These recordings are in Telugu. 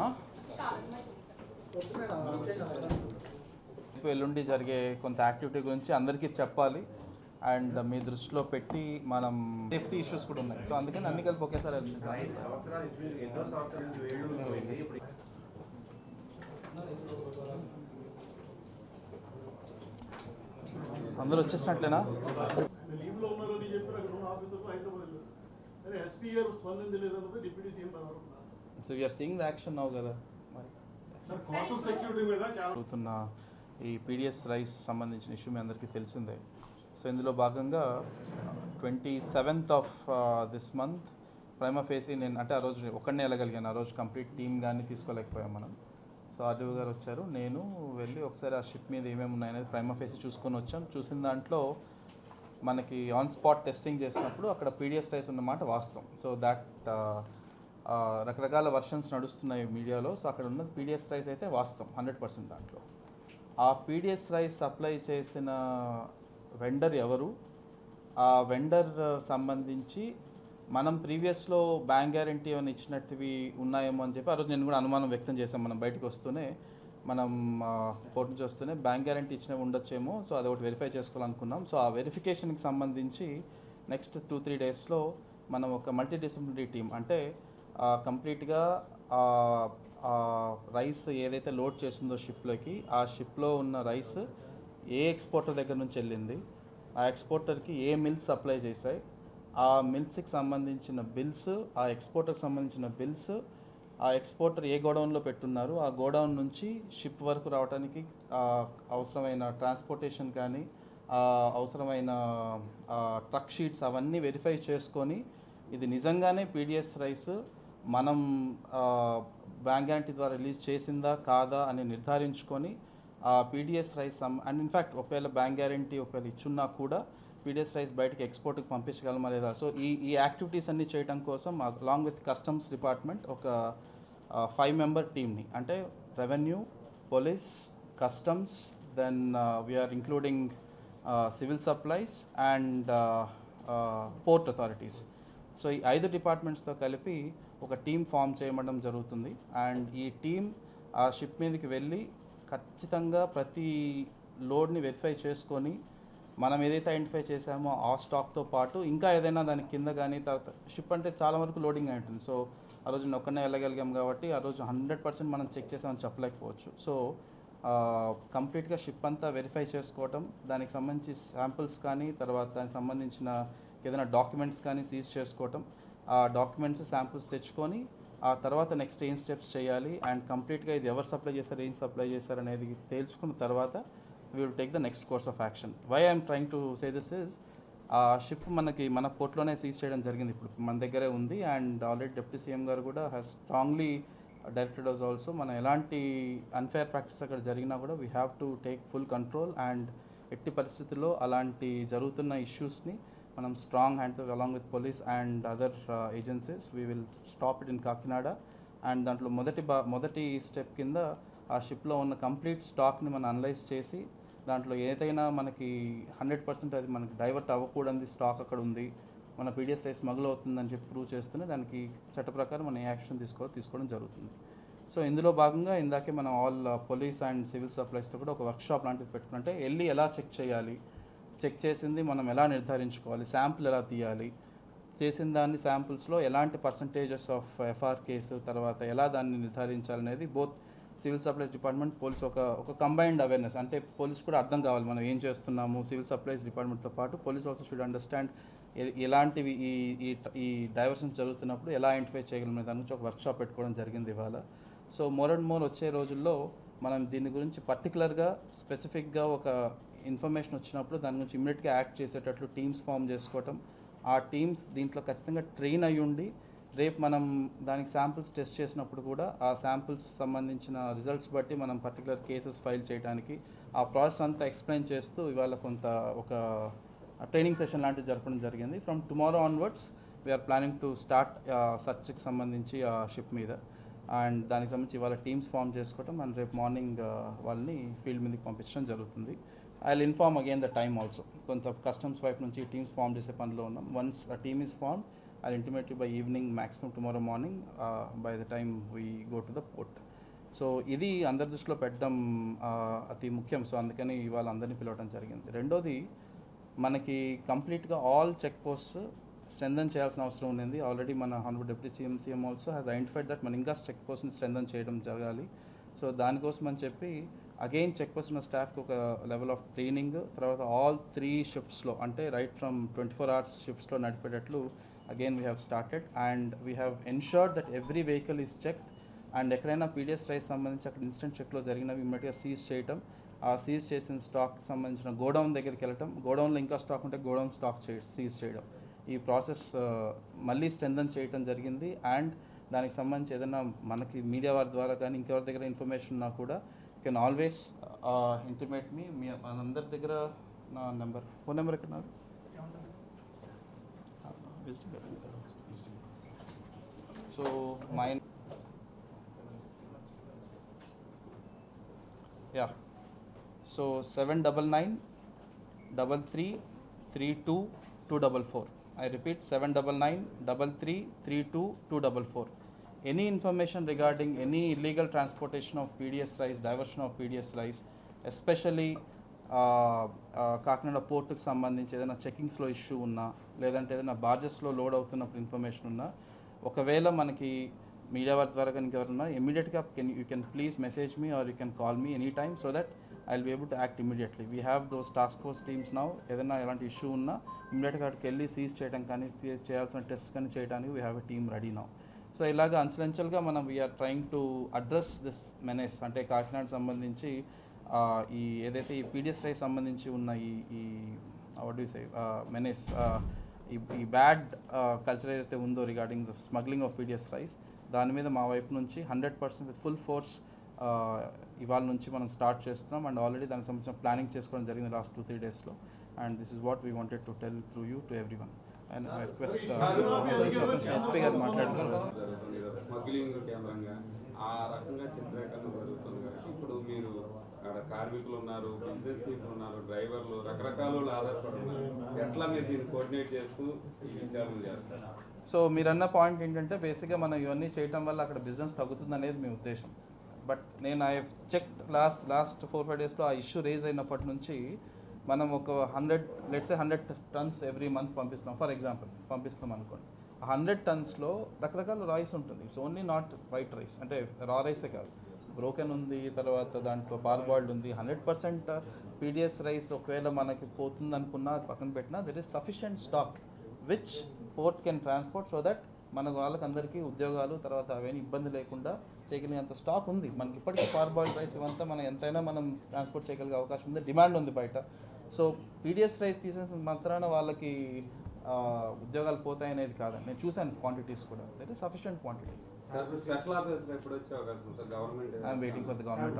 అమ్మా ఎల్లుండి జరిగే కొంత యాక్టివిటీ గురించి అందరికీ చెప్పాలి. అండ్ మీ దృష్టిలో పెట్టి మనం సేఫ్టీ ఇష్యూస్ కూడా ఉన్నాయి. సో అందుకని అన్ని కలిపి ఒకేసారి అందరూ వచ్చేసినట్లేనా? ఎస్పీ గారు స్పందించలేదన్నది deputy CM so you are seeing action నవ్వు కదా మరి సార్ కోస్టల్ సెక్యూరిటీ మీద చాలా జరుగుతున్న ఈ పీడిఎస్ రైస్ సంబంధించిన ఇష్యూ మీ అందరికీ తెలిసిందే. సో ఇందులో భాగంగా twenty seventh of this month prima facie నేను అంటే ఆ రోజు ఒక్కడనే వెళ్ళగలిగాను. ఆ రోజు కంప్లీట్ టీమ్ కానీ తీసుకోలేకపోయాం మనం. సో ఆర్డీఓ గారు వచ్చారు నేను వెళ్ళి ఒకసారి ఆ షిప్ మీద ఏమేమి ఉన్నాయనేది ప్రైమ ఫేసి చూసుకొని వచ్చాం. చూసిన దాంట్లో మనకి ఆన్ స్పాట్ టెస్టింగ్ చేసినప్పుడు అక్కడ పీడిఎస్ రైస్ ఉన్నమాట వాస్తవం. సో దాట్ రకరకాల వర్షన్స్ నడుస్తున్నాయి మీడియాలో. సో అక్కడ ఉన్నది పీడిఎస్ రైస్ అయితే వాస్తవం హండ్రెడ్ పర్సెంట్ దాంట్లో. ఆ పీడిఎస్ రైస్ సప్లై చేసిన వెండర్ ఎవరు? ఆ వెండర్ సంబంధించి మనం ప్రీవియస్లో బ్యాంక్ గ్యారంటీ ఏమైనా ఇచ్చినట్టువి ఉన్నాయేమో అని చెప్పి ఆ రోజు నేను కూడా అనుమానం వ్యక్తం చేశాం మనం బయటకు వస్తూనే మనం కోర్టు నుంచి వస్తూనే బ్యాంక్ గ్యారంటీ ఇచ్చినవి ఉండొచ్చేమో. సో అది ఒకటి వెరిఫై చేసుకోవాలనుకున్నాం. సో ఆ వెరిఫికేషన్కి సంబంధించి నెక్స్ట్ టూ త్రీ డేస్లో మనం ఒక మల్టీ డిసిప్లినరీ టీం అంటే కంప్లీట్గా రైస్ ఏదైతే లోడ్ చేసిందో షిప్లోకి ఆ షిప్లో ఉన్న రైస్ ఏ ఎక్స్పోర్టర్ దగ్గర నుంచి వెళ్ళింది? ఆ ఎక్స్పోర్టర్కి ఏ మిల్స్ సప్లై చేశాయి? ఆ మిల్స్కి సంబంధించిన బిల్స్ ఆ ఎక్స్పోర్టర్కి సంబంధించిన బిల్స్ ఆ ఎక్స్పోర్టర్ ఏ గోడౌన్లో పెట్టున్నారు? ఆ గోడౌన్ నుంచి షిప్ వరకు రావడానికి అవసరమైన ట్రాన్స్పోర్టేషన్ కానీ ఆ, అవసరమైన ట్రక్ షీట్స్ అవన్నీ వెరిఫై చేసుకొని ఇది నిజంగానే పీడిఎస్ రైస్. మనం బ్యాంక్ గ్యారంటీ ద్వారా రిలీజ్ చేసిందా కాదా అని నిర్ధారించుకొని ఆ PDS rice and in fact ఒకవేళ బ్యాంక్ గ్యారంటీ ఒకవేళ ఇచ్చున్నా కూడా పీడిఎస్ రైస్ బయటకి ఎక్స్పోర్ట్కి పంపించగలమా లేదా? సో ఈ ఈ యాక్టివిటీస్ అన్ని చేయడం కోసం అలాంగ్ విత్ కస్టమ్స్ డిపార్ట్మెంట్ ఒక ఫైవ్ మెంబర్ టీమ్ని అంటే revenue police customs then we are including civil supplies and port authorities so ఈ ఐదు డిపార్ట్మెంట్స్తో కలిపి ఒక టీం ఫామ్ చేయడం జరుగుతుంది. అండ్ ఈ టీం ఆ షిప్ మీదకి వెళ్ళి ఖచ్చితంగా ప్రతి లోడ్ని వెరిఫై చేసుకొని మనం ఏదైతే ఐడెంటిఫై చేసామో ఆ స్టాక్తో పాటు ఇంకా ఏదైనా దాని కింద కానీ తర్వాత షిప్ అంటే చాలా వరకు లోడింగ్ అయి ఉంటుంది. సో ఆ రోజు నేను ఒక్కనే వెళ్ళగలిగాం కాబట్టి ఆ రోజు హండ్రెడ్ పర్సెంట్ మనం చెక్ చేసామని చెప్పలేకపోవచ్చు. సో కంప్లీట్గా షిప్ అంతా వెరిఫై చేసుకోవటం దానికి సంబంధించి శాంపిల్స్ కానీ తర్వాత దానికి సంబంధించిన ఏదైనా డాక్యుమెంట్స్ కానీ సీజ్ చేసుకోవటం ఆ డాక్యుమెంట్స్ శాంపిల్స్ తెచ్చుకొని ఆ తర్వాత నెక్స్ట్ ఏం స్టెప్స్ చేయాలి అండ్ కంప్లీట్గా ఇది ఎవరు సప్లై చేశారు ఏం సప్లై చేశారు అనేది తేల్చుకున్న తర్వాత we will take the next course of action why I'm trying to say this is ఆ షిప్ మనకి మన పోర్ట్లోనే సీజ్ చేయడం జరిగింది ఇప్పుడు. మన దగ్గరే ఉంది అండ్ ఆల్రెడీ డిప్యూటీ సీఎం గారు కూడా has strongly directed was also మనం ఎలాంటి అన్ఫేర్ ప్రాక్టీస్ అక్కడ జరిగినా కూడా we have to take full control and ఎట్టి పరిస్థితుల్లో అలాంటి జరుగుతున్న ఇష్యూస్ని మనం strong hand along with police and other agencies we will stop it in Kakinada and దాంట్లో మొదటి బా మొదటి స్టెప్ కింద ఆ షిప్లో ఉన్న కంప్లీట్ స్టాక్ని మనం అనలైజ్ చేసి దాంట్లో ఏదైనా మనకి హండ్రెడ్ పర్సెంట్ అది మనకి డైవర్ట్ అవ్వకూడదు స్టాక్ అక్కడ ఉంది మన పీడిఎస్ రైస్ స్మగుల్ అవుతుందని చెప్పి ప్రూవ్ చేస్తూనే దానికి చట్ట ప్రకారం మనం యాక్షన్ తీసుకో తీసుకోవడం జరుగుతుంది. సో ఇందులో భాగంగా ఇందాకే మనం ఆల్ పోలీస్ అండ్ సివిల్ సప్లైస్తో కూడా ఒక వర్క్షాప్ లాంటిది పెట్టుకుంటే వెళ్ళి ఎలా చెక్ చేయాలి చెక్ చేసింది మనం ఎలా నిర్ధారించుకోవాలి శాంపుల్ ఎలా తీయాలి చేసిన దాన్ని శాంపుల్స్లో ఎలాంటి పర్సంటేజెస్ ఆఫ్ ఎఫ్ఆర్ కేసు తర్వాత ఎలా దాన్ని నిర్ధారించాలనేది both civil supplies department police ఒక ఒక కంబైన్డ్ అవేర్నెస్. అంటే పోలీస్ కూడా అర్థం కావాలి మనం ఏం చేస్తున్నాము సివిల్ సప్లైస్ డిపార్ట్మెంట్తో పాటు పోలీస్ ఆల్సో షుడ్ అండర్స్టాండ్ ఎలాంటివి ఈ ఈ ఈ డైవర్షన్ జరుగుతున్నప్పుడు ఎలా ఐడెంటిఫై చేయగలం దాని గురించి ఒక వర్క్షాప్ పెట్టుకోవడం జరిగింది ఇవాళ. సో మోర్ అండ్ మోర్ వచ్చే రోజుల్లో మనం దీని గురించి పర్టికులర్గా స్పెసిఫిక్గా ఒక ఇన్ఫర్మేషన్ వచ్చినప్పుడు దాని గురించి ఇమ్మీడియట్గా యాక్ట్ చేసేటట్లు టీమ్స్ ఫామ్ చేసుకోవటం. ఆ టీమ్స్ దీంట్లో ఖచ్చితంగా ట్రైన్ అయ్యి ఉండి రేపు మనం దానికి శాంపిల్స్ టెస్ట్ చేసినప్పుడు కూడా ఆ శాంపిల్స్ సంబంధించిన రిజల్ట్స్ బట్టి మనం పర్టికులర్ కేసెస్ ఫైల్ చేయడానికి ఆ ప్రాసెస్ అంతా ఎక్స్ప్లెయిన్ చేస్తూ ఇవాళ కొంత ఒక ట్రైనింగ్ సెషన్ లాంటిది జరపడం జరిగింది. From tomorrow onwards we are planning to start సర్చ్కి సంబంధించి ఆ షిప్ మీద. అండ్ దానికి సంబంధించి ఇవాళ టీమ్స్ ఫామ్ చేసుకోవటం. అండ్ రేపు మార్నింగ్ వాళ్ళని ఫీల్డ్ మీదకి పంపించడం జరుగుతుంది. I will inform again the time also కొంత కస్టమ్స్ వైపు నుంచి టీమ్స్ ఫామ్ చేసే పనిలో ఉన్నాం. వన్స్ ఆ team is form I intimate by evening maximum tomorrow morning by the time we go to the port so ఇది అందరి దృష్టిలో పెట్టడం అతి ముఖ్యం. సో అందుకని ఇవాళ అందరినీ పిలవడం జరిగింది. రెండోది మనకి కంప్లీట్గా ఆల్ చెక్ పోస్ట్ స్ట్రెంథన్ చేయాల్సిన అవసరం ఉండింది. ఆల్రెడీ మన honourable deputy CM CM also has identified that మనం ఇంకా చెక్ పోస్ట్ని స్ట్రెంథన్ చేయడం జరగాలి. సో దానికోసం అని చెప్పి అగైన్ చెక్ పోస్ట్ ఉన్న స్టాఫ్కి ఒక లెవెల్ ఆఫ్ ట్రైనింగ్ తర్వాత ఆల్ త్రీ షిఫ్ట్స్లో అంటే right from twenty four hours షిఫ్ట్స్లో నడిపేటట్లు again we have started and we have ensured that every vehicle is checked and ఎక్కడైనా పీడిఎస్ రైస్ సంబంధించి అక్కడ ఇన్స్టెంట్ చెక్లో జరిగినవి ఇమ్మీడియట్గా సీజ్ చేయటం. ఆ సీజ్ చేసిన స్టాక్ సంబంధించిన గోడౌన్ దగ్గరికి వెళ్ళటం. గోడౌన్లో ఇంకా స్టాక్ ఉంటే గోడౌన్ స్టాక్ చే సీజ్ చేయడం. ఈ ప్రాసెస్ మళ్ళీ స్ట్రెంథన్ చేయటం జరిగింది. అండ్ దానికి సంబంధించి ఏదైనా మనకి మీడియా వారి ద్వారా కానీ ఇంకెవరి దగ్గర ఇన్ఫర్మేషన్ ఉన్నా కూడా యూ కెన్ ఆల్వేస్ ఇంటిమేట్ మీ మీ మనందరి దగ్గర నా నెంబర్ ఫోన్ నెంబర్ ఎక్కడ నాది so my yeah so seven double nine double three three two two double four I repeat 799 33 32 244. any information regarding any illegal transportation of PDS rice, diversion of PDS rice, especially uh, uh, Kakinada పోర్టుకు సంబంధించి ఏదైనా చెకింగ్స్లో ఇష్యూ ఉన్నా లేదంటే ఏదైనా బార్జెస్లో లోడ్ అవుతున్నప్పుడు ఇన్ఫర్మేషన్ ఉన్నా ఒకవేళ మనకి మీడియా వారి ద్వారా కనుక ఎవరున్నా ఇమీడియట్గా can you can please message me or you can call me any time so that I will be able to act immediately we have those task force teams now ఏదైనా ఎలాంటి ఇష్యూ ఉన్నా ఇమీడియట్గా అక్కడికి వెళ్ళి సీజ్ చేయడం కానీ చేయాల్సిన టెస్ట్ కానీ చేయడానికి we have a team ready now so ఇలాగ అంచెలంచెలుగా మనం we are trying to address this menace అంటే కాకినాడ సంబంధించి ఈ ఏదైతే ఈ పీడిఎస్ రైస్ సంబంధించి ఉన్న ఈ ఈ వాట్ డూ సే మెనేస్ ఈ ఈ బ్యాడ్ కల్చర్ ఏదైతే ఉందో regarding the smuggling of PDS rice దాని మీద మా వైపు నుంచి hundred percent with full force ఇవాళ నుంచి మనం స్టార్ట్ చేస్తున్నాం. అండ్ ఆల్రెడీ దానికి సంబంధించిన ప్లానింగ్ చేసుకోవడం జరిగింది లాస్ట్ టూ త్రీ డేస్లో and this is what we wanted to tell through you to everyone and request SP గారు మాట్లాడుతున్నారు. స్మగ్లింగ్ కేంద్రంగా ఆ రకంగా చిత్రీకరణ జరుగుతుంది. ఇప్పుడు మీరు అక్కడ కార్మికులు ఉన్నారు బిజినెస్ పీపుల్ ఉన్నారు డ్రైవర్లు రకరకాల వాళ్ళు ఆధారపడి ఉన్నారు. ఎట్లా మీరు దీన్ని కోఆర్డినేట్ చేస్తూ ఈ విచారణ చేస్తారు? సో మీరన్న పాయింట్ ఏంటంటే బేసిక్గా మనం ఇవన్నీ చేయటం వల్ల అక్కడ బిజినెస్ తగ్గుతుంది అనేది మీ ఉద్దేశం. బట్ నేను I check last last four five డేస్లో ఆ ఇష్యూ రేజ్ అయినప్పటి నుంచి మనం ఒక hundred let's hundred tons every month పంపిస్తాం. ఫర్ ఎగ్జాంపుల్ పంపిస్తాం అనుకోండి. ఆ హండ్రెడ్ టన్స్లో రకరకాల రైస్ ఉంటుంది. It's only not white rice అంటే రా రైసే కాదు. బ్రోకెన్ ఉంది తర్వాత దాంట్లో పార్బాయిల్డ్ ఉంది. హండ్రెడ్ పర్సెంట్ పీడిఎస్ రైస్ ఒకవేళ మనకి పోతుంది అనుకున్నా పక్కన పెట్టినా there is sufficient stock which port can transport so that మన వాళ్ళకందరికీ ఉద్యోగాలు తర్వాత అవన్నీ ఇబ్బంది లేకుండా చేయగలిగినంత స్టాక్ ఉంది. మనకి ఇప్పటికీ పార్బాయిల్డ్ రైస్ ఇవంతా మనం ఎంతైనా మనం ట్రాన్స్పోర్ట్ చేయగలిగే అవకాశం ఉంది. డిమాండ్ ఉంది బయట. సో పీడిఎస్ రైస్ తీసేసిన మాత్రాన వాళ్ళకి ఆ, ఉద్యోగాలు పోతాయి అనేది కాదండి. నేను చూశాను క్వాంటిటీస్ కూడా. That is sufficient quantity waiting for the government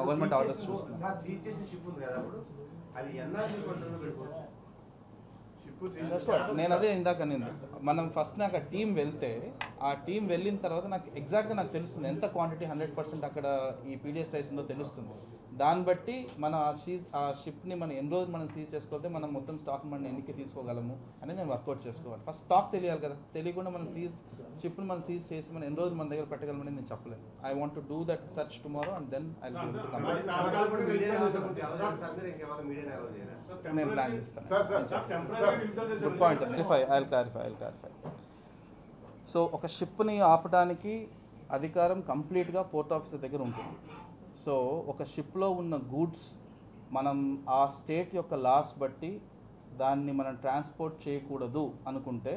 government orders చేసిన- చూస్తున్నాం. సార్ సీజ్ చేసిన షిప్ ఉంది కదా అప్పుడు? అది ఎన్ఆర్జీ ఫండ్లో పెట్టుకోవచ్చు షిప్ That's what. నేను అదే ఇందాక నింది మనం ఫస్ట్ నాకు ఆ టీం వెళ్తే ఆ టీం వెళ్ళిన తర్వాత నాకు ఎగ్జాక్ట్గా నాకు తెలుస్తుంది. ఎంత క్వాంటిటీ హండ్రెడ్ పర్సెంట్ అక్కడ ఈ పీడిఎస్ రైస్ ఉందో తెలుస్తుంది. దాన్ని బట్టి మనం ఆ సీజ్ ఆ షిప్ని మనం ఎన్ని రోజులు మనం సీజ్ చేసుకోతే మనం మొత్తం స్టాక్ మనం ఎన్నికి తీసుకోగలము అనేది నేను వర్కౌట్ చేసుకోవాలి. ఫస్ట్ స్టాక్ తెలియాలి కదా. తెలియకుండా మనం సీజ్ షిప్ని మనం సీజ్ చేసి మనం ఎన్ని రోజులు మన దగ్గర పెట్టగలమని నేను చెప్పలేను I want to do that search tomorrow and then I నేను ప్లాన్ temporary- చేస్తాను good point clarify I clarify I clarify so ఒక షిప్ని ఆపడానికి అధికారం కంప్లీట్గా పోర్ట్ ఆఫీసర్ దగ్గర ఉంటుంది. సో ఒక షిప్లో ఉన్న గూడ్స్ మనం ఆ స్టేట్ యొక్క లాస్ బట్టి దాన్ని మనం ట్రాన్స్పోర్ట్ చేయకూడదు అనుకుంటే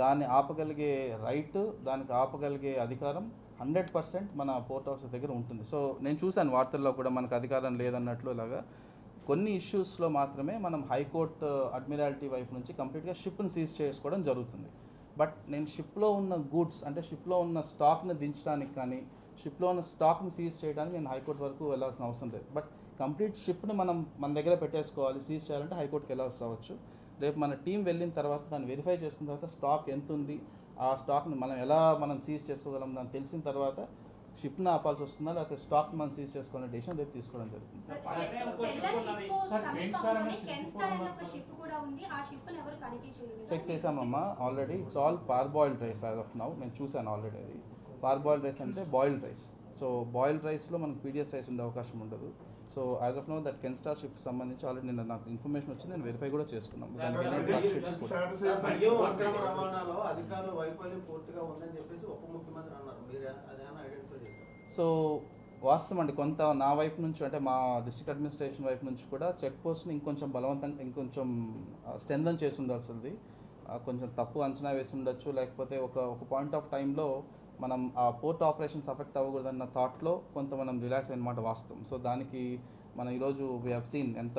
దాన్ని ఆపగలిగే రైట్ దానికి ఆపగలిగే అధికారం హండ్రెడ్ పర్సెంట్ మన పోర్ట్ ఆఫీసర్ దగ్గర ఉంటుంది. సో నేను చూశాను వార్తల్లో కూడా మనకు అధికారం లేదన్నట్లు ఇలాగా. కొన్ని ఇష్యూస్లో మాత్రమే మనం హైకోర్టు అడ్మిరాలిటీ uh, వైపు నుంచి కంప్లీట్గా షిప్ని సీజ్ చేసుకోవడం జరుగుతుంది. బట్ నేను షిప్లో ఉన్న గూడ్స్ అంటే షిప్లో ఉన్న స్టాక్ని దించడానికి కానీ షిప్లో ఉన్న స్టాక్ని సీజ్ చేయడానికి నేను హైకోర్టు వరకు వెళ్ళాల్సిన అవసరం లేదు. బట్ కంప్లీట్ షిప్ని మనం మన దగ్గర పెట్టేసుకోవాలి సీజ్ చేయాలంటే హైకోర్టుకి వెళ్ళాల్సి రావచ్చు. రేపు మన టీం వెళ్ళిన తర్వాత దాన్ని వెరిఫై చేసుకున్న తర్వాత స్టాక్ ఎంత ఉంది ఆ స్టాక్ని మనం ఎలా మనం సీజ్ చేసుకోగలం దాన్ని తెలిసిన తర్వాత షిప్ని ఆపాల్సి వస్తుందా లేకపోతే స్టాక్ మనం సీజ్ చేసుకోవాలనే డెసిషన్ రేపు తీసుకోవడం జరుగుతుంది. Check చేసామమ్మా already it's all parboiled rice as of now నేను చూశాను ఆల్రెడీ అది. పార్ బాయిల్డ్ రైస్ అంటే బాయిల్డ్ రైస్. సో బాయిల్డ్ రైస్లో మనకు పీడిఎస్ రైస్ ఉండే అవకాశం ఉండదు. So as of no that can star ship సంబంధించి ఆల్రెడీ నిన్న నాకు ఇన్ఫర్మేషన్ వచ్చింది. నేను వెరిఫై కూడా చేశారు? సో వాస్తవం అండి. కొంత నా వైపు నుంచి అంటే మా డిస్ట్రిక్ట్ అడ్మినిస్ట్రేషన్ వైపు నుంచి కూడా చెక్ పోస్ట్ని ఇంకొంచెం బలవంతంగా ఇంకొంచెం స్ట్రెంథన్ చేసి ఉండాల్సింది. కొంచెం తప్పు అంచనా వేసి ఉండొచ్చు. లేకపోతే ఒక ఒక పాయింట్ ఆఫ్ టైంలో మనం ఆ పోర్ట్ ఆపరేషన్స్ అఫెక్ట్ అవ్వకూడదన్న థాట్లో కొంత మనం రిలాక్స్ అయినమాట వాస్తవం. సో దానికి మనం ఈరోజు వీ హ్యావ్ సీన్ ఎంత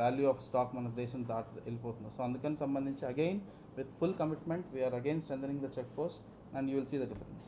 వాల్యూ ఆఫ్ స్టాక్ మన దేశం దాటి వెళ్ళిపోతుందో. సో అందుకని సంబంధించి again with full commitment we are again strengthening the check post and you will see the difference